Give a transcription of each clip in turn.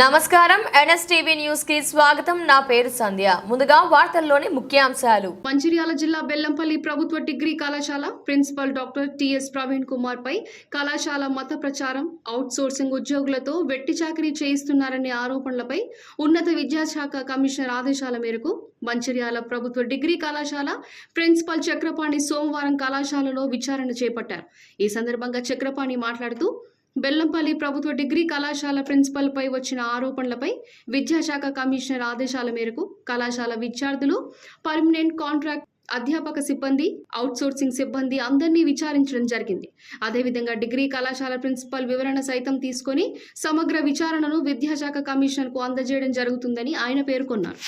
నమస్కారం. ఎన్ఎస్టీవీ న్యూస్కి స్వాగతం. నా పేరు సంధ్య. ముందుగా వార్తల్లోని ముఖ్యాంశాలు. మంచిర్యాల జిల్లా బెల్లంపల్లి ప్రభుత్వ డిగ్రీ కళాశాల principal doctor T S Praveen Kumar పై కళాశాల మత ప్రచారం అవుట్ సోర్సింగ్ ఉద్యోగులతో వెట్టి చాకరీ చేయిస్తున్నారనే ఆరోపణలపై ఉన్నత విద్యాశాఖ కమిషనర్ ఆదేశాల మేరకు మంచిర్యాల ప్రభుత్వ డిగ్రీ కళాశాల ప్రిన్సిపల్ చక్రపాణి సోమవారం కళాశాలలో విచారణ చేపట్టారు. ఈ సందర్భంగా చక్రపాణి మాట్లాడుతూ బెల్లంపల్లి ప్రభుత్వ డిగ్రీ కళాశాల ప్రిన్సిపల్పై వచ్చిన ఆరోపణలపై విద్యాశాఖ కమిషనర్ ఆదేశాల మేరకు కళాశాల విద్యార్థులు పర్మనెంట్ కాంట్రాక్ట్ అధ్యాపక సిబ్బంది అవుట్సోర్సింగ్ సిబ్బంది అందరినీ విచారించడం జరిగింది. అదేవిధంగా డిగ్రీ కళాశాల ప్రిన్సిపల్ వివరణ సైతం తీసుకొని సమగ్ర విచారణను విద్యాశాఖ కమిషనర్కు అందజేయడం జరుగుతుందని ఆయన పేర్కొన్నారు.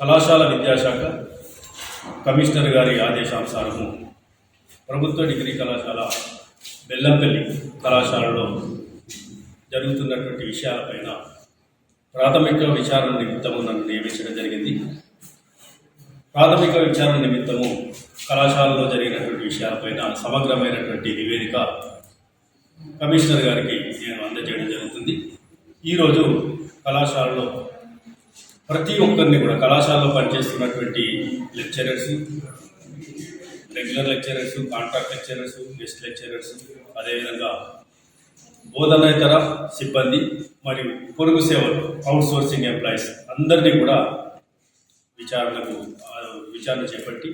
కళాశాల విద్యాశాఖ కమిషనర్ గారి ఆదేశానుసారము ప్రభుత్వ డిగ్రీ కళాశాల బెల్లంపల్లి కళాశాలలో జరుగుతున్నటువంటి విషయాలపైన ప్రాథమిక విచారణ నిమిత్తము నన్ను నియమించడం జరిగింది. ప్రాథమిక విచారణ నిమిత్తము కళాశాలలో జరిగినటువంటి విషయాలపైన సమగ్రమైనటువంటి నివేదిక కమిషనర్ గారికి నేను అందజేయడం జరుగుతుంది. ఈరోజు కళాశాలలో ప్రతి ఒక్కరిని కూడా కళాశాలలో పనిచేస్తున్నటువంటి lecturers regular lecturers contract lecturers guest lecturers అదేవిధంగా బోధనేతర సిబ్బంది మరియు పొరుగు సేవలు అవుట్ సోర్సింగ్ ఎంప్లాయీస్ అందరినీ కూడా విచారణకు విచారణ చేపట్టి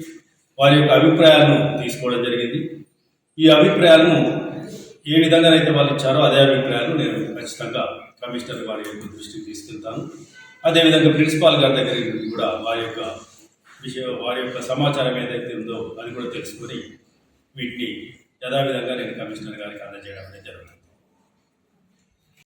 వారి యొక్క అభిప్రాయాలను తీసుకోవడం జరిగింది. ఈ అభిప్రాయాలను ఏ విధంగానైతే వాళ్ళు ఇచ్చారో అదే అభిప్రాయాలు నేను ఖచ్చితంగా కమిషనర్ వారి యొక్క దృష్టికి తీసుకెళ్తాను. అదేవిధంగా ప్రిన్సిపాల్ గారి దగ్గర కూడా వారి యొక్క విషయం వారి యొక్క సమాచారం ఏదైతే ఉందో అది కూడా తెలుసుకొని వీటిని యథావిధంగా నేను కమిషనర్ గారికి అందజేయడం అనేది జరుగుతుంది.